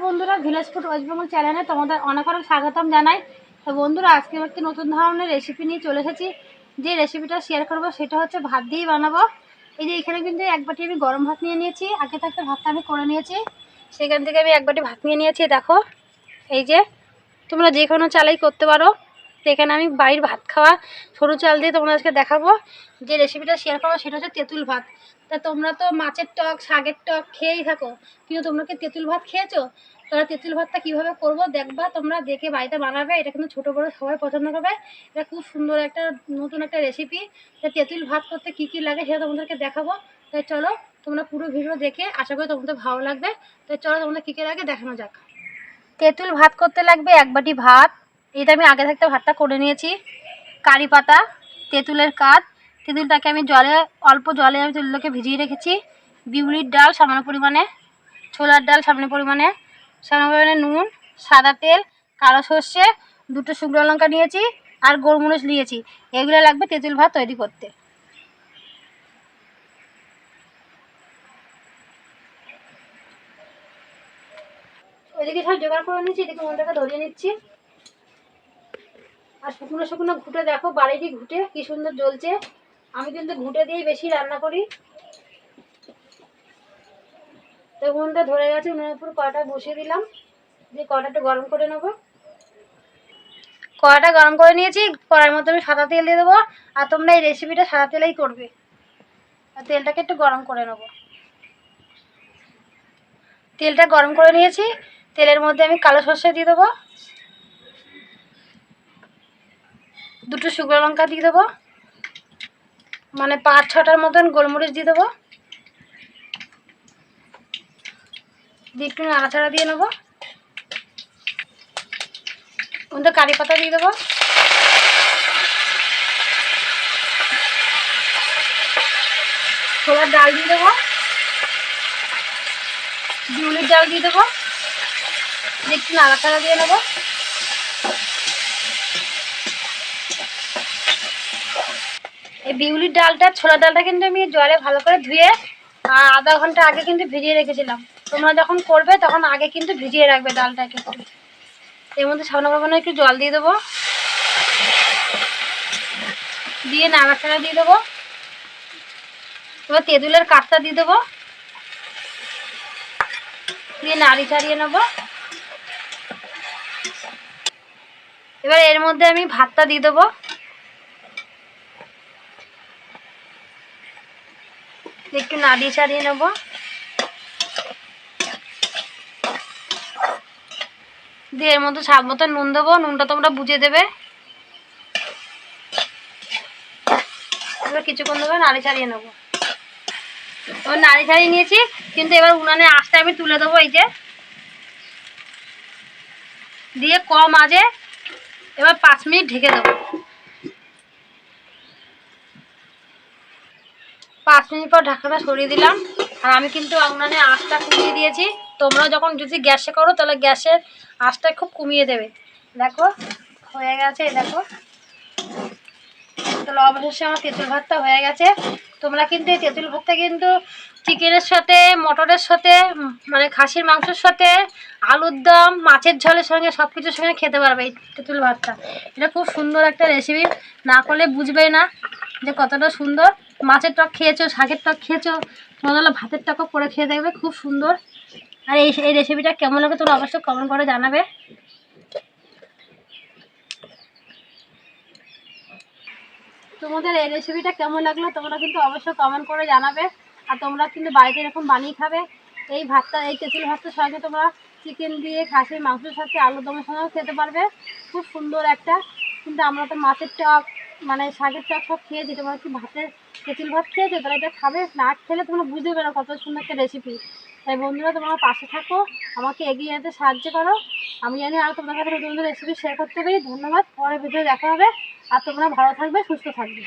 Village food waste Bengal চ্যানেলে তোমাদের অনেক অনেক স্বাগতম জানাই। তো বন্ধুরা, আজকে একটি নতুন ধরনের রেসিপি নিয়ে চলে এসেছি। যে রেসিপিটা শেয়ার করব সেটা হচ্ছে ভাত দিয়েই বানাবো। এই যে এখানে কিন্তু এক বাটি আমি গরম ভাত নিয়ে নিয়েছি, আগে থাকতে ভাতটা আমি করে নিয়েছি। সেখান থেকে আমি এক বাটি ভাত নিয়ে নিয়েছি, দেখো। এই যে তোমরা যে কোনো চালাই করতে পারো। এখানে আমি বাড়ির ভাত খাওয়া সরু চাল দিয়ে তোমাদেরকে দেখাবো। যে রেসিপিটা শেয়ার করব সেটা হচ্ছে তেঁতুল ভাত। তা তোমরা তো মাছের টক, শাকের টক খেয়েই থাকো। কিন্তু তোমরা কি তেঁতুল ভাত খেয়েছো? তোমরা তেঁতুল ভাতটা কীভাবে করব দেখবা, তোমরা দেখে বাড়িতে বানাবে। এটা কিন্তু ছোটো বড়ো সবাই পছন্দ করবে। এটা খুব সুন্দর একটা, নতুন একটা রেসিপি তা তেঁতুল ভাত করতে কী কী লাগে সেটা তোমাদেরকে দেখাবো। তাই চলো, তোমরা পুরো ভিডিও দেখে আশা করি তোমাদের ভালো লাগবে। তাই চলো, তোমাদের কী কী লাগে দেখানো যাক। তেঁতুল ভাত করতে লাগবে এক বাটি ভাত এটা আমি আগে থাকতে ভাতটা করে নিয়েছি। কারি পাতা, তেঁতুলের কাঠ, তেঁতুলটাকে আমি জলে, অল্প জলে আমি তেঁতুলটাকে ভিজিয়ে রেখেছি। বিউলির ডাল সামান্য পরিমাণে, ছোলার ডাল সামান্য পরিমাণে সামান্য পরিমাণে নুন, সাদা তেল, কালো সর্ষে, দুটো শুকনো লঙ্কা নিয়েছি আর গোলমরিচ নিয়েছি। এগুলো লাগবে তেঁতুল ভাত তৈরি করতে। এদিকে সব জোগাড় করে নিচ্ছি এদিকে মনটাকে ধরিয়ে নিচ্ছি। আর শুকনো শুকনো ঘুটে দেখো বাড়িরই ঘুটে, কি সুন্দর জ্বলছে। আমি কিন্তু ঘুটে দিয়েই বেশি রান্না করি। তো উনুনটা ধরে গেছে উনুনের উপর কড়াটা বসিয়ে দিলাম। দিয়ে কড়াটা গরম করে নেব। কড়াটা গরম করে নিয়েছি, কড়ার মধ্যে আমি সাদা তেল দিয়ে দেবো। আর তোমরা এই রেসিপিটা সাদা তেলেই করবে। আর তেলটাকে একটু গরম করে নেব। তেলটা গরম করে নিয়েছি। তেলের মধ্যে আমি কালো সর্ষে দিয়ে দেবো। দুটো শুকনো লঙ্কা দিয়ে দেবো। মানে পাঁচ ছটার মতন গোলমরিচ দিয়ে দেবো। দিয়ে একটু নাড়াচাড়া দিয়ে নেব। মধ্যে কারি পাতা দিয়ে দেবো। ছোলার ডাল দিয়ে দেবো। বিউলির ডাল দিয়ে দেবো। একটু নাড়াচাড়া দিয়ে নেব। এই বিউলির ডালটা ছোলা ডালটা কিন্তু আমি জলে ভালো করে ধুয়ে আহ, আধা ঘণ্টা আগে কিন্তু ভিজিয়ে রেখেছিলাম। তোমরা যখন করবে তখন আগে কিন্তু ভিজিয়ে রাখবে ডালটাকে একটু। এর মধ্যে সামনে পাবানো একটু জল দিয়ে দেবো। দিয়ে নাড়াচাড়া দিয়ে দেবো। এবার তেঁতুলের কাঠটা দিয়ে দেবো। দিয়ে নাড়ি ছাড়িয়ে নেব। এবার এর মধ্যে আমি ভাতটা দিয়ে দেবো। একটু নাড়িয়ে ছাড়িয়ে নেব। দিয়ে এর মধ্যে স্বাদ মতো নুন দেবো, নুনটা তোমরা বুঝে দেবে। এবার কিছুক্ষণ দেবো নাড়ি ছাড়িয়ে নেব। এবার নাড়ি ছাড়িয়ে নিয়েছি, কিন্তু এবার উনানে আঁচটা আমি তুলে দেবো এই যে। দিয়ে কম আজে এবার পাঁচ মিনিট ঢেকে দেবো। পাঁচ মিনিট পর ঢাকাটা সরিয়ে দিলাম। আর আমি কিন্তু উনানে আঁচটা কমিয়ে দিয়েছি। তোমরা যখন যদি গ্যাসে করো, তাহলে গ্যাসের আঁচটা খুব কমিয়ে দেবে। দেখো, হয়ে গেছে দেখো। তাহলে অবশেষে আমার তেঁতুল ভাতটা হয়ে গেছে। তোমরা কিন্তু এই তেঁতুল ভাতটা কিন্তু চিকেনের সাথে, মটরের সাথে মানে খাসির মাংসের সাথে, আলুর দম, মাছের ঝোলের সঙ্গে সব কিছুর সঙ্গে খেতে পারবে এই তেঁতুল ভাতটা। এটা খুব সুন্দর একটা রেসিপি না করলে বুঝবেই না। যে কতটা সুন্দর। মাছের টক খেয়েছো, শাকের টক খেয়েছো তোমরা ভাতের টকও করে খেয়ে দেখবে, খুব সুন্দর। আর এই এই রেসিপিটা কেমন লাগে তোমরা অবশ্যই কমেন্ট করে জানাবে। তোমাদের এই রেসিপিটা কেমন লাগল তোমরা কিন্তু অবশ্যই কমেন্ট করে জানাবে। আর তোমরা কিন্তু বাড়িতে এরকম বানিয়ে খাবে। এই ভাতটা, এই তেঁতুল ভাতটার সঙ্গে তোমরা চিকেন দিয়ে, খাসির মাংসের সাথে আলু দমের সঙ্গেও খেতে পারবে। খুব সুন্দর একটা। কিন্তু আমরা তো মাছের টক মানে শাকের চাপ সব খেয়ে দিতে কি ভাতের তেঁতুল ভাত খেয়েছো তারা এটা খাবে। না খেলে তোমরা বুঝতে পারো কত সুন্দর একটা রেসিপি তাই বন্ধুরা, তোমার পাশে থাকো, আমাকে এগিয়ে যেতে সাহায্য করো। আমি জানি আর তোমাদের কাছে নতুন নতুন রেসিপি শেয়ার করতে পারি। ধন্যবাদ, পরের ভিডিও দেখা হবে। আর তোমরা ভালো থাকবে, সুস্থ থাকবে।